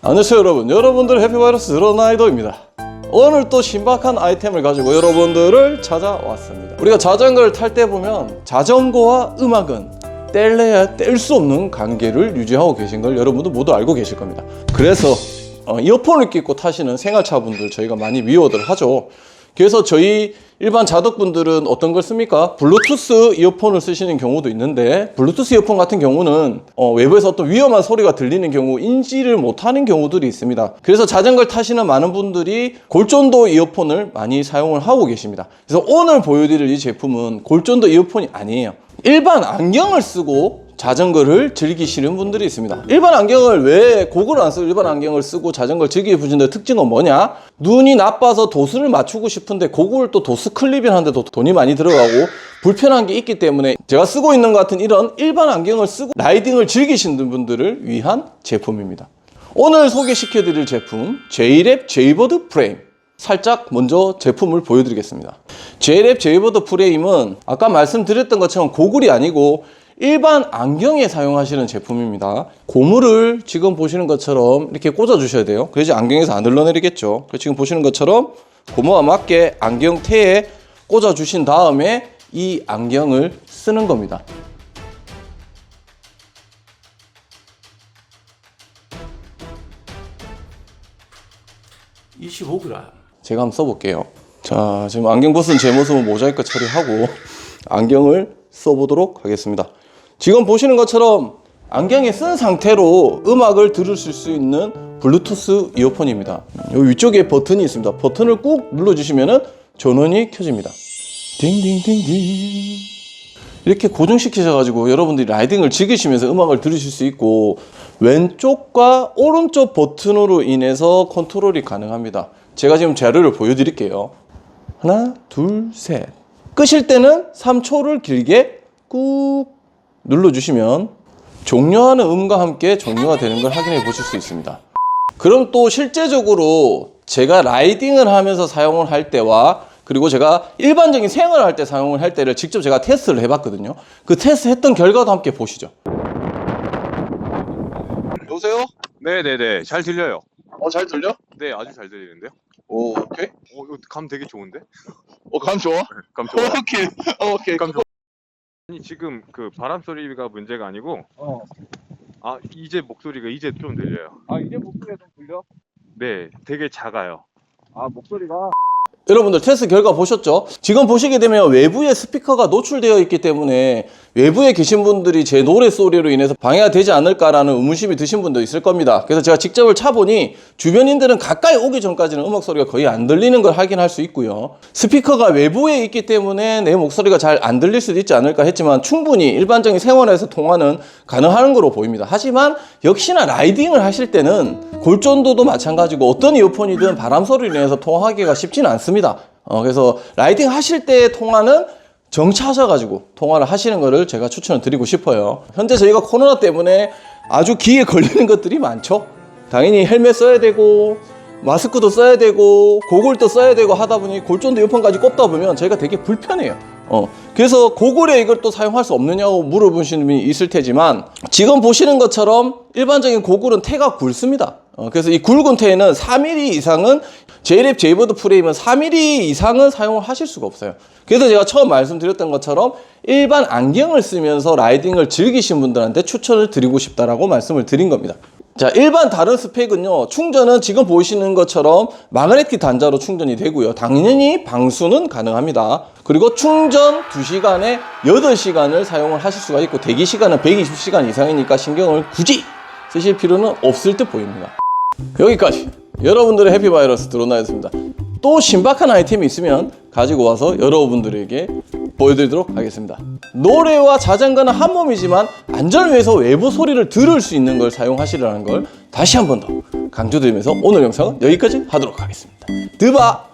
안녕하세요 여러분. 여러분들 해피바이러스 드러나이더입니다. 오늘 또 신박한 아이템을 가지고 여러분들을 찾아왔습니다. 우리가 자전거를 탈 때 보면 자전거와 음악은 뗄래야 뗄 수 없는 관계를 유지하고 계신 걸 여러분도 모두 알고 계실 겁니다. 그래서 어, 이어폰을 끼고 타시는 생활차분들 저희가 많이 미워들 하죠 그래서 저희 일반 자덕분들은 어떤 걸 씁니까? 블루투스 이어폰을 쓰시는 경우도 있는데 블루투스 이어폰 같은 경우는 어, 외부에서 어떤 위험한 소리가 들리는 경우 인지를 못하는 경우들이 있습니다. 그래서 자전거를 타시는 많은 분들이 골전도 이어폰을 많이 사용을 하고 계십니다. 그래서 오늘 보여드릴 이 제품은 골전도 이어폰이 아니에요. 일반 안경을 쓰고 자전거를 즐기시는 분들이 있습니다. 일반 안경을 왜 고글을 안 쓰고 일반 안경을 쓰고 자전거를 즐기시는 특징은 뭐냐? 눈이 나빠서 도수를 맞추고 싶은데 고글 또 도수 클립을 하는데도 돈이 많이 들어가고 불편한 게 있기 때문에 제가 쓰고 있는 것 같은 이런 일반 안경을 쓰고 라이딩을 즐기시는 분들을 위한 제품입니다. 오늘 소개시켜 드릴 제품 J랩 제이버드 프레임 살짝 먼저 제품을 보여드리겠습니다. J랩 제이버드 프레임은 아까 말씀드렸던 것처럼 고글이 아니고 일반 안경에 사용하시는 제품입니다. 고무를 지금 보시는 것처럼 이렇게 꽂아 주셔야 돼요. 그래야지 안경에서 안 흘러내리겠죠. 지금 보시는 것처럼 고무와 맞게 안경테에 꽂아 주신 다음에 이 안경을 쓰는 겁니다. 25g. 제가 한번 써볼게요. 자, 지금 안경 벗은 제 모습은 모자이크 처리하고 안경을 써보도록 하겠습니다. 지금 보시는 것처럼 안경에 쓴 상태로 음악을 들으실 수 있는 블루투스 이어폰입니다. 여기 위쪽에 버튼이 있습니다. 버튼을 꾹 눌러주시면 전원이 켜집니다. 딩딩딩딩. 이렇게 고정시키셔가지고 여러분들이 라이딩을 즐기시면서 음악을 들으실 수 있고 왼쪽과 오른쪽 버튼으로 인해서 컨트롤이 가능합니다. 제가 지금 자료를 보여드릴게요. 하나, 둘, 셋. 끄실 때는 3초를 길게 꾹 눌러주시면 종료하는 음과 함께 종료가 되는 걸 확인해 보실 수 있습니다. 그럼 또 실제적으로 제가 라이딩을 하면서 사용을 할 때와 그리고 제가 일반적인 생활을 할 때 사용을 할 때를 직접 제가 테스트를 해봤거든요. 그 테스트 했던 결과도 함께 보시죠. 여보세요? 네네네 잘 들려요. 어, 잘 들려? 네 아주 잘 들리는데요. 오, 오케이. 어, 이거 감 되게 좋은데? 어, 감 좋아? 감 좋아. 오케이. 어, 오케이. 감 좋아. 아니 지금 그 바람 소리가 문제가 아니고 어. 아 이제 목소리가 이제 좀 들려요. 아 이제 목소리가 좀 들려? 네 되게 작아요. 아 목소리가 여러분들 테스트 결과 보셨죠? 지금 보시게 되면 외부에 스피커가 노출되어 있기 때문에 외부에 계신 분들이 제 노래 소리로 인해서 방해가 되지 않을까라는 의문심이 드신 분도 있을 겁니다. 그래서 제가 직접을 차보니 주변인들은 가까이 오기 전까지는 음악 소리가 거의 안 들리는 걸 확인할 수 있고요. 스피커가 외부에 있기 때문에 내 목소리가 잘 안 들릴 수도 있지 않을까 했지만 충분히 일반적인 생활에서 통화는 가능한 거로 보입니다. 하지만 역시나 라이딩을 하실 때는 골전도도 마찬가지고 어떤 이어폰이든 바람 소리로 인해서 통화하기가 쉽지는 않습니다. 어, 그래서 라이딩 하실 때의 통화는 정차하셔 가지고 통화를 하시는 것을 제가 추천을 드리고 싶어요. 현재 저희가 코로나 때문에 아주 귀에 걸리는 것들이 많죠. 당연히 헬멧 써야 되고 마스크도 써야 되고 고글도 써야 되고 하다 보니 골전도 이어폰까지 꼽다 보면 저희가 되게 불편해요. 어, 그래서 고글에 이걸 또 사용할 수 없느냐고 물어보시는 분이 있을 테지만 지금 보시는 것처럼 일반적인 고글은 태가 굵습니다. 어, 그래서 이 굵은 태에는 4mm 이상은 J랩 제이버드 프레임은 4mm 이상은 사용을 하실 수가 없어요. 그래서 제가 처음 말씀드렸던 것처럼 일반 안경을 쓰면서 라이딩을 즐기신 분들한테 추천을 드리고 싶다라고 말씀을 드린 겁니다. 자, 일반 다른 스펙은요, 충전은 지금 보시는 것처럼 마그네틱 단자로 충전이 되고요. 당연히 방수는 가능합니다. 그리고 충전 2시간에 8시간을 사용을 하실 수가 있고, 대기 시간은 120시간 이상이니까 신경을 굳이 쓰실 필요는 없을 듯 보입니다. 여기까지 여러분들의 해피바이러스 드러나였습니다. 또 신박한 아이템이 있으면 가지고 와서 여러분들에게 보여드리도록 하겠습니다. 노래와 자전거는 한 몸이지만 안전을 위해서 외부 소리를 들을 수 있는 걸 사용하시라는 걸 다시 한 번 더 강조드리면서 오늘 영상은 여기까지 하도록 하겠습니다. 드바